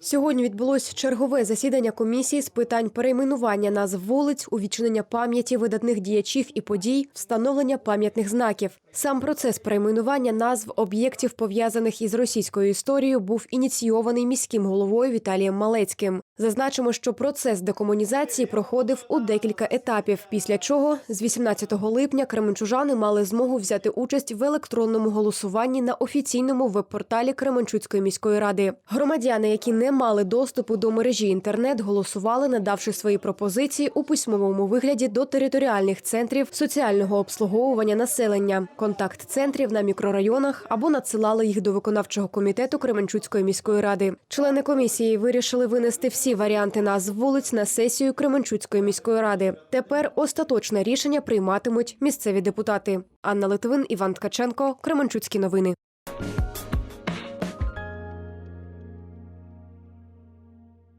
Сьогодні відбулось чергове засідання комісії з питань перейменування назв вулиць, увічнення пам'яті видатних діячів і подій, встановлення пам'ятних знаків. Сам процес перейменування назв об'єктів, пов'язаних із російською історією, був ініційований міським головою Віталієм Малецьким. Зазначимо, що процес декомунізації проходив у декілька етапів. Після чого з 18 липня кременчужани мали змогу взяти участь в електронному голосуванні на офіційному веб-порталі Кременчуцької міської ради. Громадяни, які не мали доступу до мережі інтернет, голосували, надавши свої пропозиції у письмовому вигляді до територіальних центрів соціального обслуговування населення, контакт-центрів на мікрорайонах або надсилали їх до виконавчого комітету Кременчуцької міської ради. Члени комісії вирішили винести всі варіанти назв вулиць на сесію Кременчуцької міської ради. Тепер остаточне рішення прийматимуть місцеві депутати. Анна Литвин, Іван Ткаченко, Кременчуцькі новини.